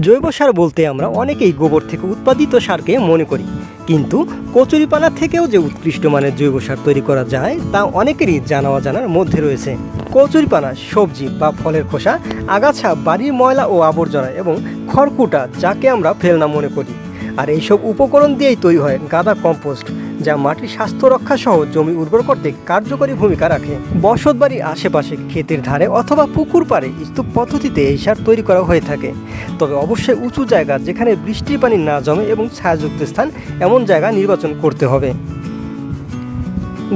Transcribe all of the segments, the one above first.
জৈব সার বলতে আমরা অনেকেই গোবর থেকে উৎপাদিত সারকে মনে করি। কিন্তু কচুরিপানা থেকেও যে উৎকৃষ্ট মানের জৈব সার তৈরি করা যায়, তা অনেকেরই জানা অজানার মধ্যে রয়েছে। কচুরিপানা, সবজি বা ফলের খোসা, আগাছা, বাড়ির ময়লা ও আবর্জনা এবং খড়কুটা, যাকে আমরা ফেলনা মনে করি। আর এইসব উপকরণ দিয়েই তৈরি হয় গাদা কম্পোস্ট। যা মাটির স্বাস্থ্য রক্ষা সহ জমি উর্বর করতে কার্যকরী ভূমিকা রাখে। বসত বাড়ির আশেপাশে ক্ষেতের ধারে অথবা পুকুর পাড়ে স্তূপ পদ্ধতিতে এই সার তৈরি করা হয়ে থাকে। তবে অবশ্যই উঁচু জায়গা যেখানে বৃষ্টির পানি না জমে এবং ছায়াযুক্ত স্থান, এমন জায়গা নির্বাচন করতে হবে।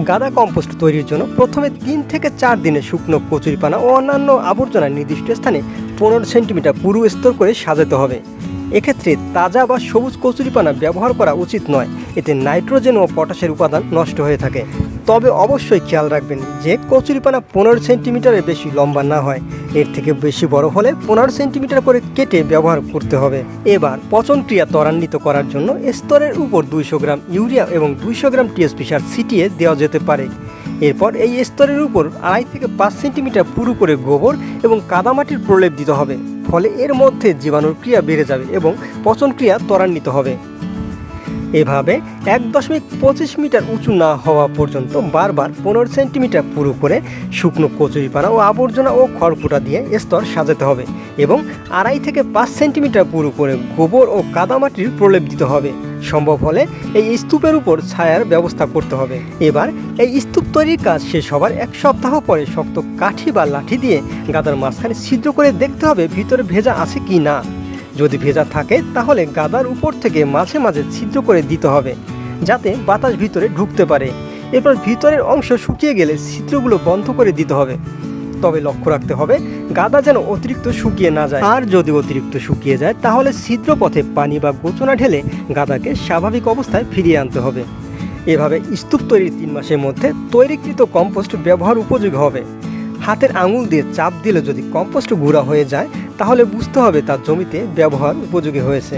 গাদা কম্পোস্ট তৈরির জন্য প্রথমে তিন থেকে চার দিনে শুকনো কচুরিপানা ও অন্যান্য আবর্জনা নির্দিষ্ট স্থানে পনেরো সেন্টিমিটার পুরু স্তর করে সাজাতে হবে। এক্ষেত্রে তাজা বা সবুজ কচুরিপানা ব্যবহার করা উচিত নয়। এতে নাইট্রোজেন ও পটাশের উপাদান নষ্ট হয়ে থাকে। তবে অবশ্যই খেয়াল রাখবেন যে কচুরিপানা পনেরো সেন্টিমিটারের বেশি লম্বা না হয়। এর থেকে বেশি বড় হলে পনেরো সেন্টিমিটার করে কেটে ব্যবহার করতে হবে। এবার পচন ক্রিয়া ত্বরান্বিত করার জন্য স্তরের উপর দুইশো গ্রাম ইউরিয়া এবং দুইশো গ্রাম টিএসপি সার ছিটিয়ে দেওয়া যেতে পারে। এরপর এই স্তরের উপর আড়াই থেকে পাঁচ সেন্টিমিটার পুরু করে গোবর এবং কাদামাটির প্রলেপ দিতে হবে। ফলে এর মধ্যে জীবাণুর ক্রিয়া বেড়ে যাবে এবং পচন ক্রিয়া ত্বরান্বিত হবে। এভাবে এক দশমিক পঁচিশ মিটার উঁচু না হওয়া পর্যন্ত বারবার পনেরো সেন্টিমিটার পুরো করে শুকনো কচুরিপানা ও আবর্জনা ও খড়কুটা দিয়ে স্তর সাজাতে হবে এবং আড়াই থেকে পাঁচ সেন্টিমিটার পুরো করে গোবর ও কাদামাটির প্রলেপ দিতে হবে। সম্ভব হলে এই স্তূপের উপর ছায়ার ব্যবস্থা করতে হবে। এবার এই স্তূপ তৈরির কাজ শেষ হবার এক সপ্তাহ পরে শক্ত কাঠি বা লাঠি দিয়ে গাদার মাঝখানে ছিদ্র করে দেখতে হবে ভিতরে ভেজা আছে কি না। যদি ভেজা থাকে, তাহলে গাদার উপর থেকে মাঝে মাঝে ছিদ্র করে দিতে হবে, যাতে বাতাস ভিতরে ঢুকতে পারে। এরপর ভিতরের অংশ শুকিয়ে গেলে ছিদ্রগুলো বন্ধ করে দিতে হবে। তবে লক্ষ্য রাখতে হবে, গাদা যেন অতিরিক্ত শুকিয়ে না যায়। আর যদি অতিরিক্ত শুকিয়ে যায়, তাহলে ছিদ্র পথে পানি বা গোচনা ঢেলে গাদাকে স্বাভাবিক অবস্থায় ফিরিয়ে আনতে হবে। এভাবে স্তূপ তৈরির তিন মাসের মধ্যে তৈরিকৃত কম্পোস্ট ব্যবহার উপযোগী হবে। হাতের আঙুল দিয়ে চাপ দিলে যদি কম্পোস্ট গুঁড়া হয়ে যায়, তাহলে বুঝতে হবে তার জমিতে ব্যবহার উপযোগী হয়েছে।